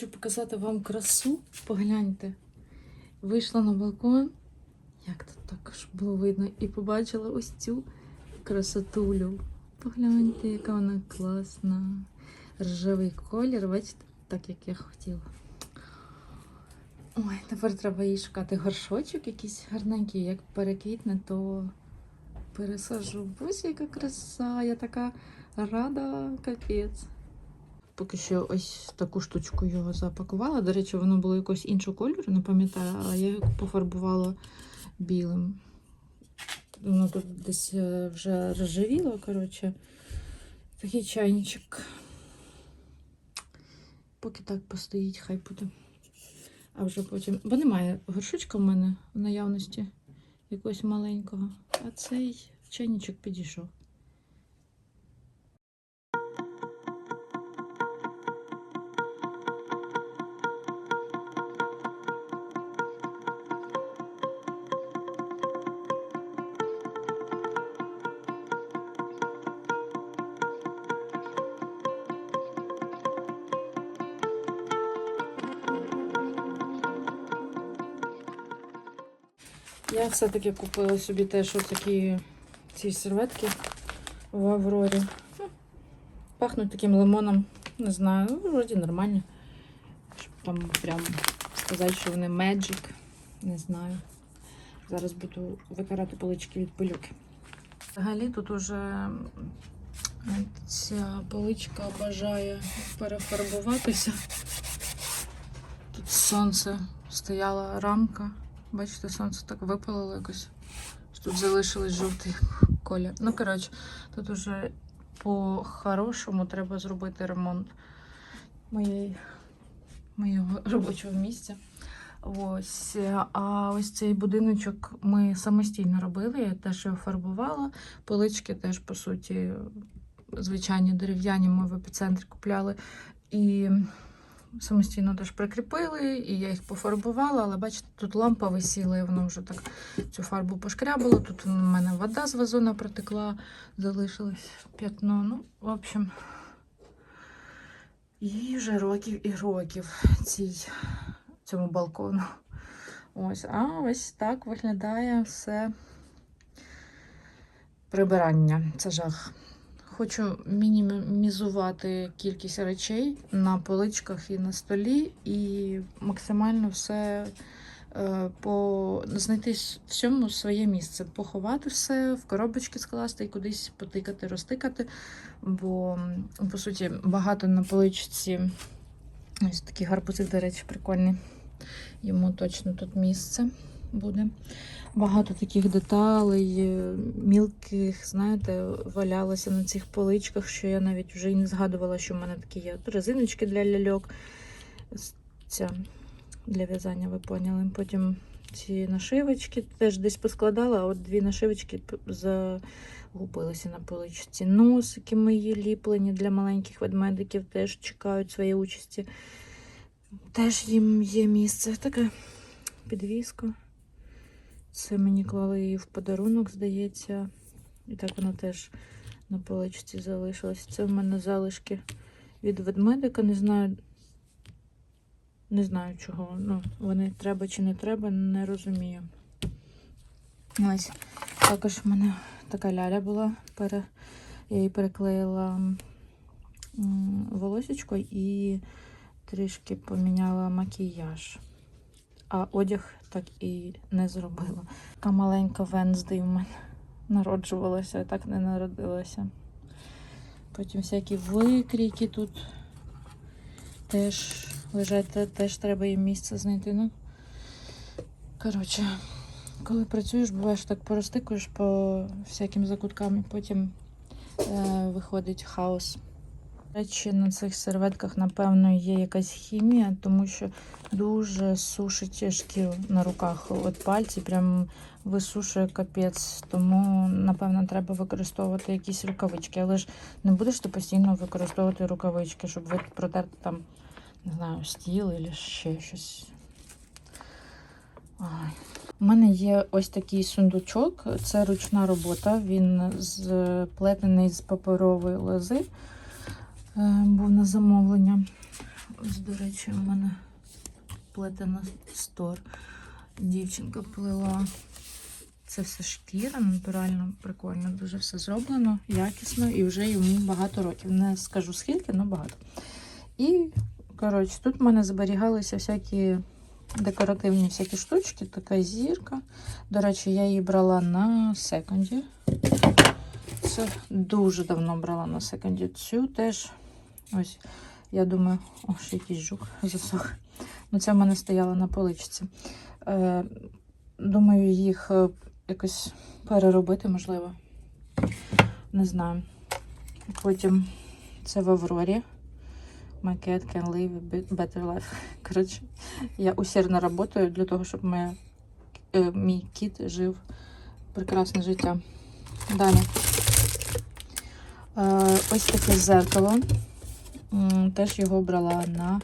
Хочу показати вам красу. Погляньте. Вийшла на балкон, як тут також було видно, і побачила ось цю красотулю. Погляньте, яка вона класна. Ржавий колір, бачите, так як я хотіла. Ой, тепер треба їй шукати горшочок якийсь гарненький, як переквітне, то пересажу. Ось яка краса, я така рада, капець. Поки що ось таку штучку його запакувала. До речі, воно було якогось іншого кольору, не пам'ятаю, а я його пофарбувала білим. Воно тут десь е, вже розживіло, коротше. Такий чайничок. Поки так постоїть, хай буде. А вже потім. Бо немає горшочка в мене в наявності якогось маленького. А цей чайничок підійшов. Я все-таки купила собі теж такі ці серветки в Аврорі. Ну, Пахнуть таким лимоном. Не знаю, ну, вроді нормально. Щоб там прям сказати, що вони Magic. Не знаю. Зараз буду витирати полички від пилюки. Взагалі тут уже ця поличка бажає перефарбуватися. Тут сонце стояла рамка. Бачите, сонце так випалило якось. Тут залишилось жовтий колір. Ну, коротше, тут уже по-хорошому треба зробити ремонт моєї, моєго робочого місця. Ось. А ось цей будиночок ми самостійно робили. Я теж його фарбувала. Полички теж, по суті, звичайні дерев'яні ми в епіцентрі купляли. І самостійно теж прикріпили, і я їх пофарбувала, але бачите, тут лампа висіла, і воно вже так цю фарбу пошкрябало. Тут у мене вода з вазона протекла, залишилось п'ятно. Ну, в общем, їй вже років і років цій, цьому балкону. Ось, а ось так виглядає все прибирання. Це жах. Хочу мінімізувати кількість речей на поличках і на столі, і максимально все е, по знайти всьому своє місце, поховати все, в коробочки скласти і кудись потикати, розтикати. Бо, по суті, багато на поличці. Ось такі гарбузи, до речі, прикольні. Йому точно тут місце буде. Багато таких деталей, е, мілких, знаєте, валялося на цих поличках, що я навіть вже і не згадувала, що в мене такі є. Резиночки для ляльок. Ця для в'язання, ви поняли. Потім ці нашивочки теж десь поскладала, а от дві нашивочки загубилися на поличці. Носики мої ліплені для маленьких ведмедиків теж чекають своєї участі. Теж їм є місце. Така підвіска. Це мені клали її в подарунок, здається. І так вона теж на поличці залишилась. Це в мене залишки від ведмедика. Не знаю, не знаю чого. Ну, вони треба чи не треба, не розумію. Ось. Також в мене така ляля була. Пере... Я її переклеїла волосечко і трішки поміняла макіяж. А одяг так і не зробила. Така маленька Венздей в мене народжувалася, а так не народилася. Потім всякі викрійки тут теж лежать, теж треба їм місце знайти. Ну, коротше, коли працюєш, буваєш так поростикуєш по всяким закуткам, і потім е, виходить хаос. Речі, на цих серветках, напевно, є якась хімія, тому що дуже сушить шкіру на руках. От пальці прям висушує капець. Тому, напевно, треба використовувати якісь рукавички. Але ж не будеш ти постійно використовувати рукавички, щоб ви протерти там, не знаю, стіл або ще щось. Ой. У мене є ось такий сундучок, це ручна робота, він сплетений з паперової лози. Е, був на замовлення. Ось, до речі, у мене плетена стор. Дівчинка плела. Це все шкіра, натурально, прикольно, дуже все зроблено, якісно і вже йому багато років. Не скажу скільки, але багато. І, коротше, тут в мене зберігалися всякі декоративні всякі штучки, така зірка. До речі, я її брала на секонді. Це дуже давно брала на секонді. Цю теж. Ось, я думаю, о, ще якийсь жук засох. Ну, це в мене стояло на поличці. Е, думаю, їх е, якось переробити, можливо. Не знаю. Потім це в Аврорі. My cat can live a better life. Коротше, я усердно працюю для того, щоб моя, е, мій кіт жив прекрасне життя. Далі. Е, ось таке зеркало. Теж його брала на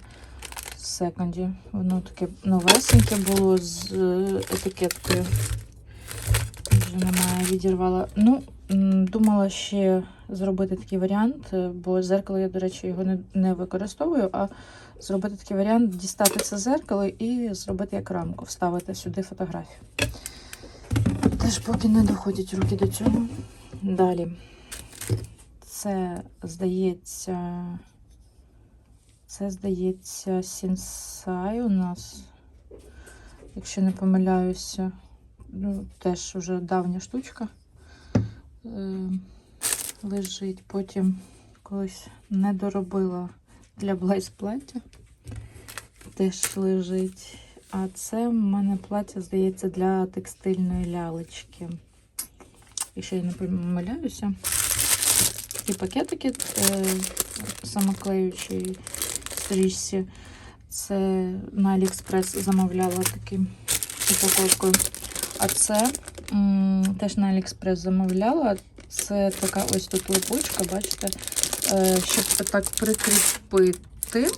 секонді. Воно таке новесеньке було з е, етикеткою. Вже немає, відірвала. Ну, думала ще зробити такий варіант, е, бо зеркало я, до речі, його не, не використовую, а зробити такий варіант, дістати це зеркало і зробити як рамку, вставити сюди фотографію. Теж поки не доходять руки до цього. Далі. Це, здається, це, здається, Сінсай у нас, якщо не помиляюся. Ну, теж вже давня штучка е, лежить. Потім колись не доробила для Блайс плаття. Теж лежить. А це в мене плаття, здається, для текстильної лялечки. Якщо я не помиляюся. Такі пакетики е, самоклеючі стрічці. Це на Аліекспрес замовляла таким упаковкою. А це теж на Аліекспрес замовляла. Це така ось тут липучка, бачите, е, щоб так прикріпити.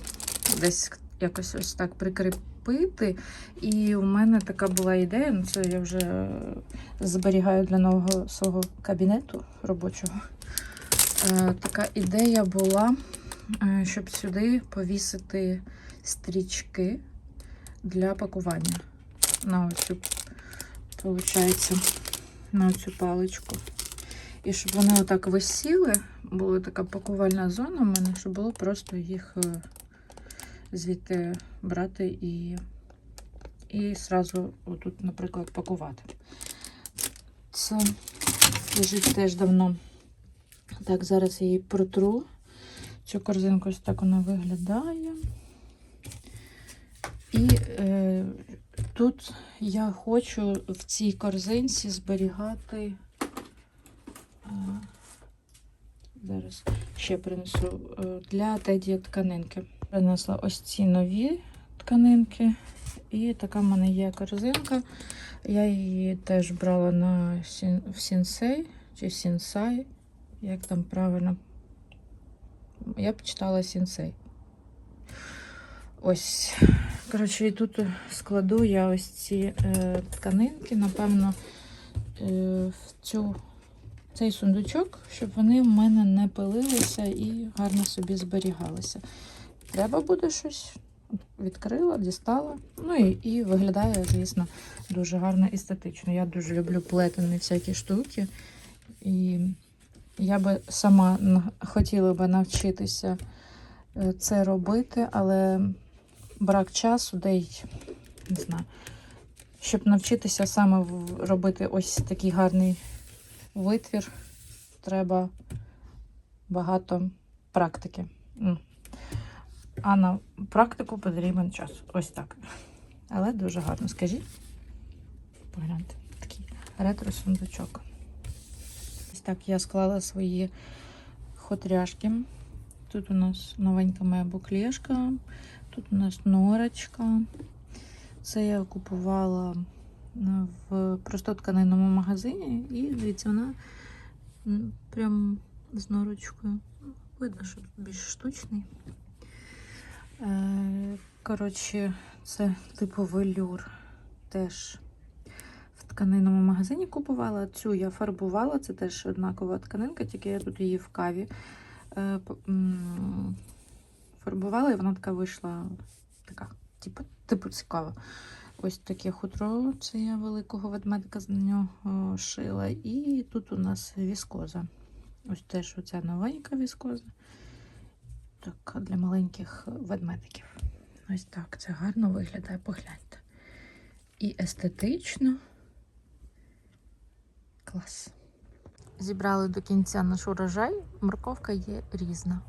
Десь якось ось так прикріпити. І у мене така була ідея, ну це я вже зберігаю для нового свого кабінету робочого. Е, така ідея була, щоб сюди повісити стрічки для пакування на оцю, виходить, на цю паличку. І щоб вони отак висіли, була така пакувальна зона у мене, щоб було просто їх е, звідти брати і, і зразу отут, наприклад, пакувати. Це лежить теж давно. Так, зараз я її протру. Цю корзинку ось так вона виглядає. І е, тут я хочу в цій корзинці зберігати. е, зараз ще принесу е, для теді тканинки. Принесла ось ці нові тканинки. І така в мене є корзинка. Я її теж брала на в сінсей чи сінсай. Як там правильно? Я б читала сінсей. Ось. Коротше, і тут складу я ось ці е, тканинки, напевно, е, в цю, цей сундучок, щоб вони в мене не пилилися і гарно собі зберігалися. Треба буде щось. Відкрила, дістала. Ну і, і виглядає, звісно, дуже гарно естетично. Я дуже люблю плетені всякі штуки. І я би сама хотіла би навчитися е, це робити, але брак часу, де й не знаю. Щоб навчитися саме робити ось такий гарний витвір, треба багато практики. А на практику потрібен час. Ось так. Але дуже гарно. Скажіть. Погляньте, такий ретро-сундучок. Ось так я склала свої хотряшки. Тут у нас новенька моя буклешка, тут у нас норочка. Це я купувала в простотканинному магазині, і дивіться, вона прям з норочкою. Видно, що тут більш штучний. Е, Коротше, це типу велюр. Теж тканинному магазині купувала. Цю я фарбувала, це теж однакова тканинка, тільки я тут її в каві е, п- і вона така вийшла така, типу, типу цікава. Ось таке хутро, це я великого ведмедика з нього шила. І тут у нас віскоза. Ось теж оця новенька віскоза. Так, для маленьких ведмедиків. Ось так це гарно виглядає, погляньте. І естетично. Клас. Зібрали до кінця наш урожай. Морковка є різна.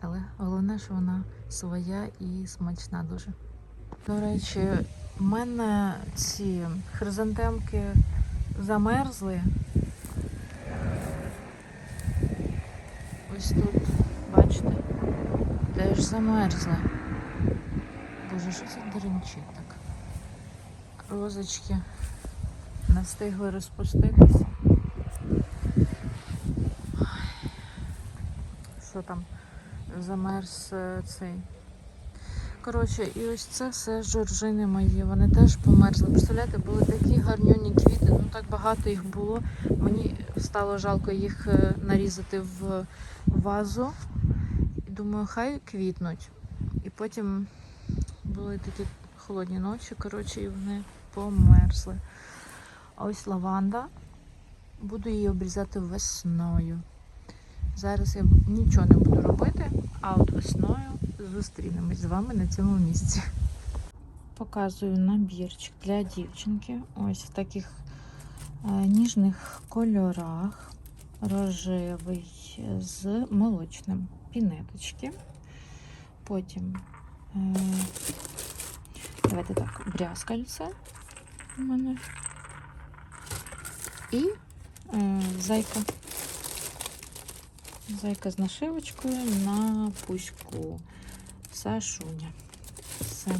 Але головне, що вона своя і смачна дуже. До речі, в мене ці хризантемки замерзли. Ось тут, бачите, теж замерзли. Боже, що це деренчить так? Розочки не встигли розпуститися. Що там? Замерз е, цей. Коротше, і ось це все жоржини мої. Вони теж померзли. Представляєте, були такі гарнюні квіти, ну так багато їх було. Мені стало жалко їх е, нарізати в вазу. І думаю, хай квітнуть. І потім були такі холодні ночі, коротше, і вони померзли. А ось лаванда. Буду її обрізати весною. Зараз я нічого не буду робити, а от весною зустрінемось з вами на цьому місці. Показую набірчик для дівчинки. Ось в таких е, ніжних кольорах. Рожевий з молочним пінеточки. Потім, е, давайте так, брязкальце у мене. І е, зайка. Зайка з нашивочкою на пуську. Сашуня. Все.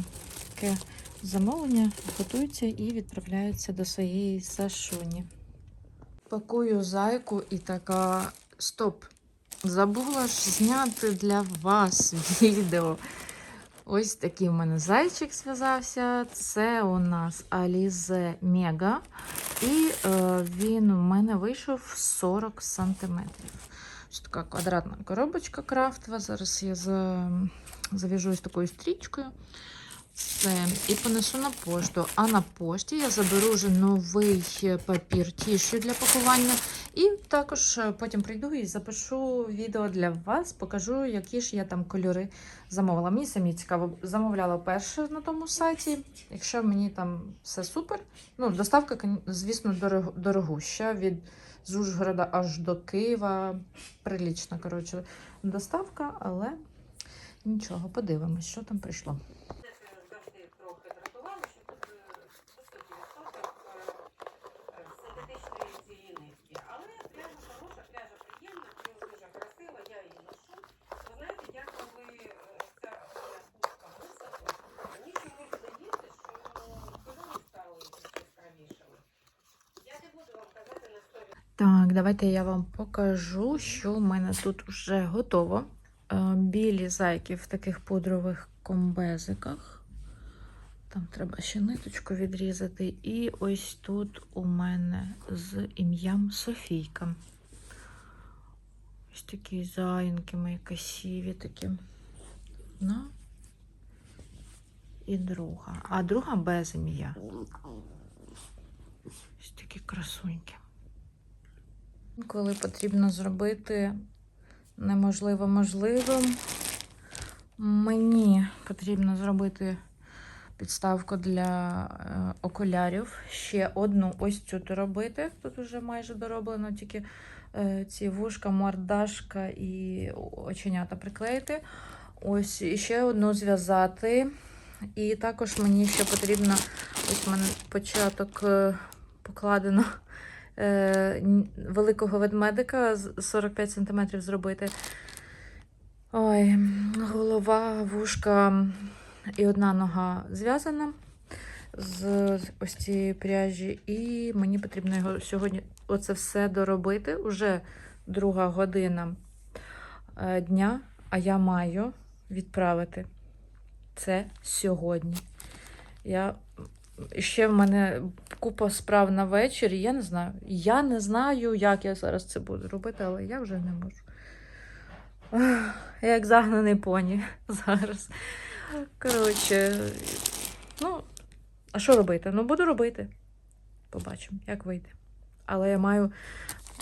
Таке замовлення готується і відправляється до своєї Сашуні. Пакую зайку і така. Стоп! Забула ж зняти для вас відео. Ось такий у мене зайчик зв'язався. Це у нас Alize Mega. І е, він у мене вийшов 40 сантиметрів. Це така квадратна коробочка крафтова. Зараз я за... зав'яжу такою стрічкою. Все. І понесу на пошту. А на пошті я заберу вже новий папір тішу для пакування. І також е, потім прийду і запишу відео для вас, покажу, які ж я там кольори замовила. Мені самі цікаво, замовляла перше на тому сайті. Якщо мені там все супер, ну, доставка, звісно, дорогуща від з Ужгорода аж до Києва. Прилічна, коротше, доставка, але нічого, подивимось, що там прийшло. завжди трохи дратувало, що тут е, по 100% синтетичної цієї нитки. Але пряжа хороша, пряжа приємна, пряжа дуже красива, я її ношу. Ви знаєте, я коли е, ця моя куртка висохла, мені чомусь здається, що кольори стали яскравішими. Я не буду вам казати на 100%. Так, давайте я вам покажу, що в мене тут вже готово. Е, Білі зайки в таких пудрових комбезиках. Там треба ще ниточку відрізати. І ось тут у мене з ім'ям Софійка. Ось такі зайнки мої красиві такі. Ну. І друга. А друга без ім'я. Ось такі красуньки. Коли потрібно зробити неможливо можливим, мені потрібно зробити підставку для е, окулярів. Ще одну ось цю доробити. Тут вже майже дороблено, тільки е, ці вушка, мордашка і оченята приклеїти. Ось ще одну зв'язати. І також мені ще потрібно, ось мене початок е, покладено великого ведмедика з 45 см зробити. Ой, голова, вушка і одна нога зв'язана з ось цієї пряжі. І мені потрібно його сьогодні оце все доробити. Уже друга година е, дня, а я маю відправити це сьогодні. Я ще в мене купа справ на вечір, я не знаю. Я не знаю, як я зараз це буду робити, але я вже не можу. Як загнаний поні зараз. Коротше, ну, а що робити? Ну, буду робити. Побачимо, як вийде. Але я маю,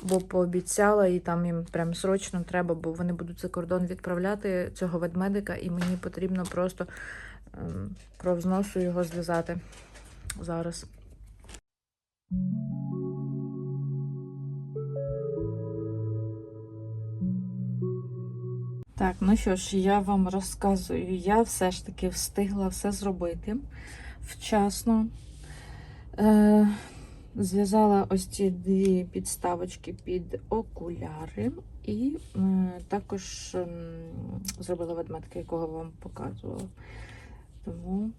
бо пообіцяла, і там їм прям срочно треба, бо вони будуть за кордон відправляти цього ведмедика, і мені потрібно просто ем, кров з носу його зв'язати зараз. Так, ну що ж, я вам розказую. Я все ж таки встигла все зробити вчасно. Е, зв'язала ось ці дві підставочки під окуляри, і е, також ем, зробила ведмедка, якого вам показувала. Тому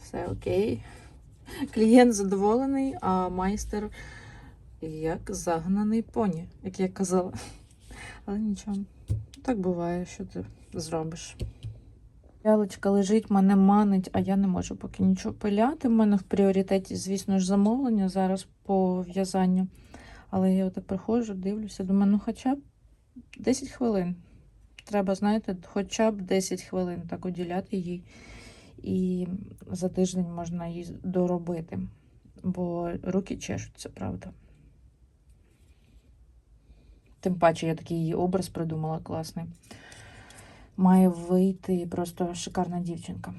все окей. Клієнт задоволений, а майстер як загнаний поні, як я казала. Але нічого. Так буває, що ти зробиш. Ялочка лежить, мене манить, а я не можу поки нічого пиляти. У мене в пріоритеті, звісно ж, замовлення зараз по в'язанню. Але я отак приходжу, дивлюся, думаю, ну хоча б 10 хвилин. Треба, знаєте, хоча б 10 хвилин так уділяти їй. І за тиждень можна її доробити. Бо руки чешуться, правда. Тим паче я такий її образ придумала класний. Має вийти просто шикарна дівчинка.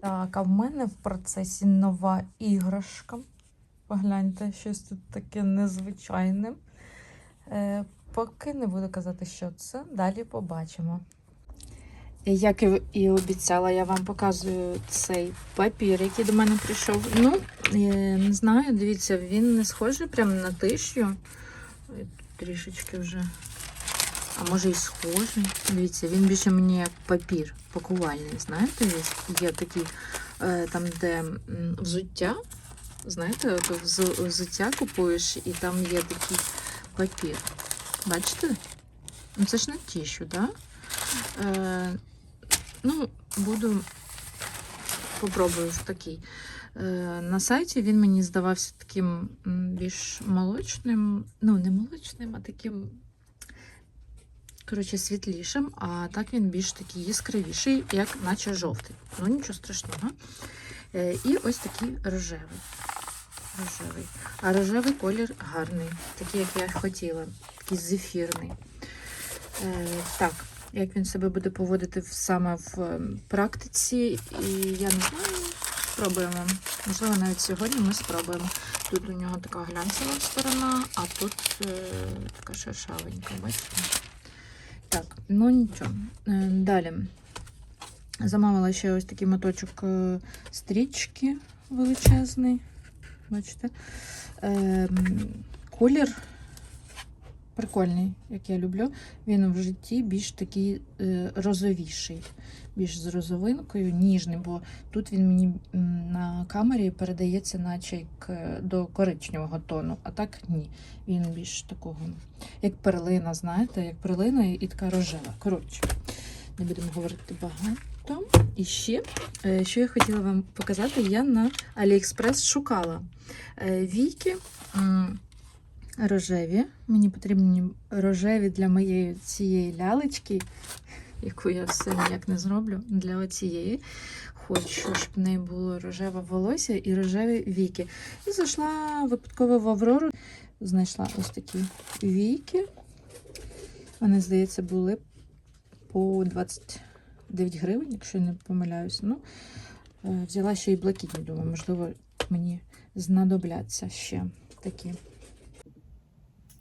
Так, а в мене в процесі нова іграшка. Погляньте, щось тут таке незвичайне. Е, поки не буду казати, що це. Далі побачимо. Як і- обіцяла, я вам показую цей папір, який до мене прийшов. Ну, не знаю, дивіться, він не схожий прямо на тишю. Трішечки вже. А може і схожий. Дивіться, він більше мені як папір пакувальний. Знаєте, є, такі, е, там, де взуття. Знаєте, взуття купуєш, і там є такий папір. Бачите? Ну це ж не тішу, так? Да? Е, ну, буду попробую в такий. Е, На сайті він мені здавався таким більш молочним, ну, не молочним, а таким, коротше, світлішим, а так він більш такий яскравіший, як наче жовтий. Ну, нічого страшного. Е, І ось такий рожевий. Рожевий. А рожевий колір гарний, такий, як я хотіла, такий зефірний. Е, Так, як він себе буде поводити саме в ем, практиці, і я не знаю, спробуємо. Можливо, навіть сьогодні ми спробуємо. Тут у нього така глянцева сторона, а тут е, така шершавенька, бачите? Так, ну нічого. Е, Далі. Замовила ще ось такий моточок е, стрічки величезний. Бачите? Ем, колір прикольний, як я люблю. Він в житті більш такий е, розовіший, більш з розовинкою, ніжний, бо тут він мені на камері передається, наче як е, до коричневого тону, а так ні. Він більш такого, як перлина, знаєте, як перлина і така рожева. Коротше, не будемо говорити багато. І ще, е, що я хотіла вам показати, я на AliExpress шукала війки. м, рожеві. Мені потрібні рожеві для моєї цієї лялечки, яку я все ніяк не зроблю. Для оцієї. Хочу, щоб в неї було рожеве волосся і рожеві віки. І зайшла випадково в Аврору, знайшла ось такі віки. Вони, здається, були по 29 гривень, якщо я не помиляюся. Ну, е, взяла ще й блакитні, думаю, можливо, мені знадобляться ще такі.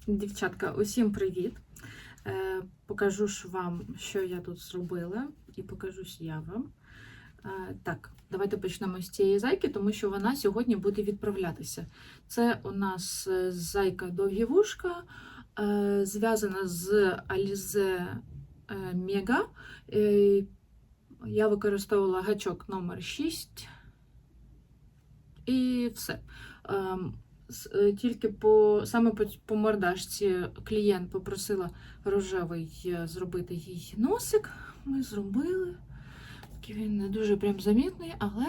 Дівчатка, усім привіт! Е, покажу ж вам, що я тут зробила, і покажусь я вам. Е, так, давайте почнемо з цієї зайки, тому що вона сьогодні буде відправлятися. Це у нас е, зайка довгівушка, зв'язана з Alize Mega. Я використовувала гачок номер 6 і все. Ем, тільки по саме по, по мордашці клієнт попросила рожевий е, зробити їй носик. Ми зробили. Він не дуже прям замітний, але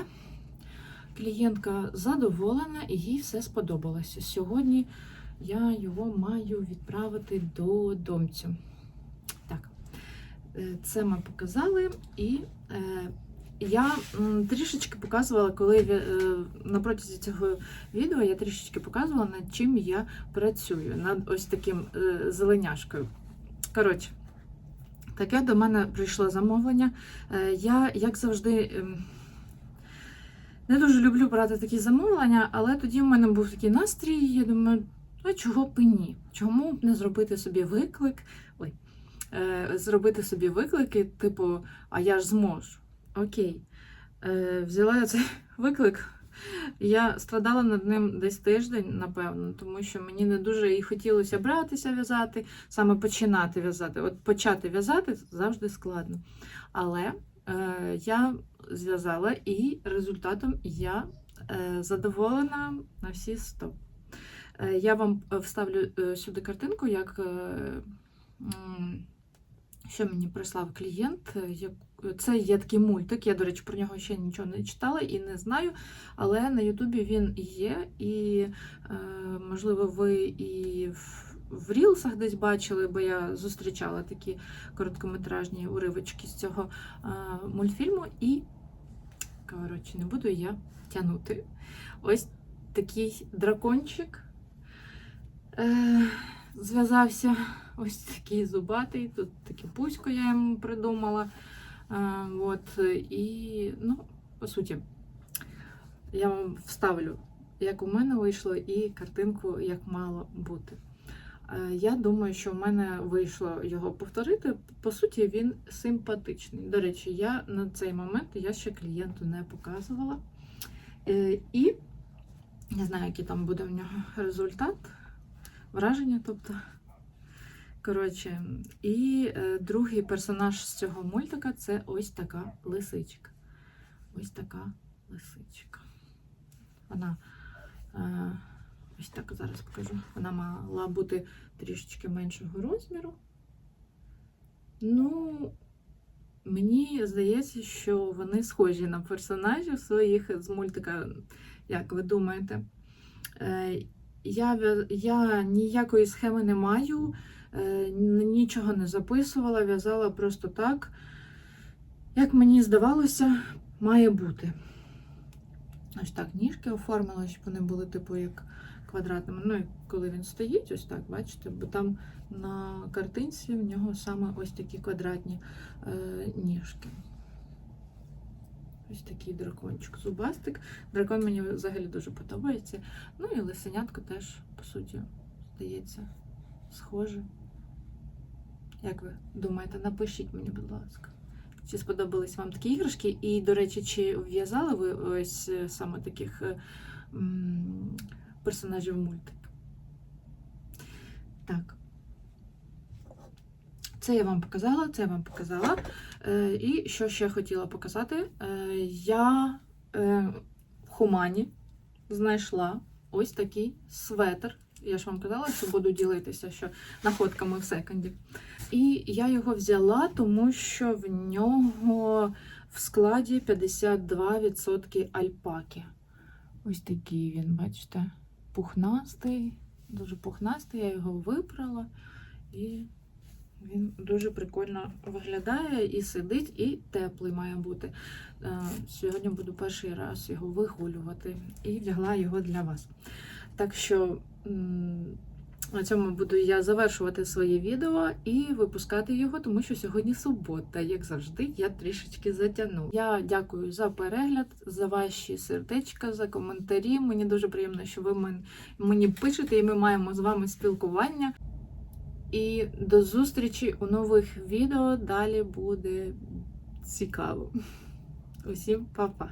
клієнтка задоволена і їй все сподобалося. Сьогодні я його маю відправити до домцю. Так, Е, Це ми показали, і е, я трішечки показувала, коли е, на протязі цього відео я трішечки показувала, над чим я працюю, над ось таким е, зеленяшкою. Коротше, таке до мене прийшло замовлення. Е, Я, як завжди, ем, не дуже люблю брати такі замовлення, але тоді в мене був такий настрій, я думаю, а чого б і ні? Чому б не зробити собі виклик? Ой, зробити собі виклики, типу, а я ж зможу. Окей. Е, взяла я цей виклик. Я страдала над ним десь тиждень, напевно, тому що мені не дуже і хотілося братися в'язати, саме починати в'язати. От почати в'язати завжди складно. Але е, я зв'язала і результатом я е, задоволена на всі 100. Е, я вам е, вставлю е, сюди картинку, як е, що мені прислав клієнт. е, Це є такий мультик. Я, до речі, про нього ще нічого не читала і не знаю. Але на Ютубі він є, і е, можливо, ви і в, Рілсах десь бачили, бо я зустрічала такі короткометражні уривочки з цього е, мультфільму. І коротше, не буду я тягнути. Ось такий дракончик е, зв'язався. Ось такий зубатий. Тут таке пусько я йому придумала. Е, от, і, ну, по суті, я вам вставлю, як у мене вийшло, і картинку, як мало бути. Е, Я думаю, що в мене вийшло його повторити. По суті, він симпатичний. До речі, я на цей момент я ще клієнту не показувала. Е, І не знаю, який там буде в нього результат, враження, тобто. Коротше, і е, другий персонаж з цього мультика це ось така лисичка. Ось така лисичка. Вона е, ось так зараз покажу. Вона мала бути трішечки меншого розміру. Ну, мені здається, що вони схожі на персонажів своїх з мультика, як ви думаєте. Е, я, я ніякої схеми не маю, нічого не записувала, в'язала просто так, як мені здавалося, має бути. Ось так ніжки оформила, щоб вони були типу як квадратними. Ну, і коли він стоїть, ось так, бачите, бо там на картинці в нього саме ось такі квадратні е, ніжки. Ось такий дракончик, зубастик. Дракон мені взагалі дуже подобається. Ну і лисенятко теж, по суті, здається, схоже. Як ви думаєте, напишіть мені, будь ласка. Чи сподобались вам такі іграшки? І, до речі, чи в'язали ви ось е, саме таких е, персонажів мультик? Так. Це я вам показала, це я вам показала. Е, і що ще хотіла показати? Я в Хумані знайшла ось такий светр. Я ж вам казала, що буду ділитися що находками в секонді. І я його взяла, тому що в нього в складі 52% альпаки. Ось такий він, бачите, пухнастий, дуже пухнастий. Я його випрала, і він дуже прикольно виглядає і сидить, і теплий має бути. Е, Сьогодні буду перший раз його вигулювати і вдягла його для вас. Так що. На цьому буду я завершувати своє відео і випускати його, тому що сьогодні субота, як завжди, я трішечки затягну. Я дякую за перегляд, за ваші сердечка, за коментарі. Мені дуже приємно, що ви мен- мені пишете, і ми маємо з вами спілкування. І до зустрічі у нових відео. Далі буде цікаво. Усім па-па!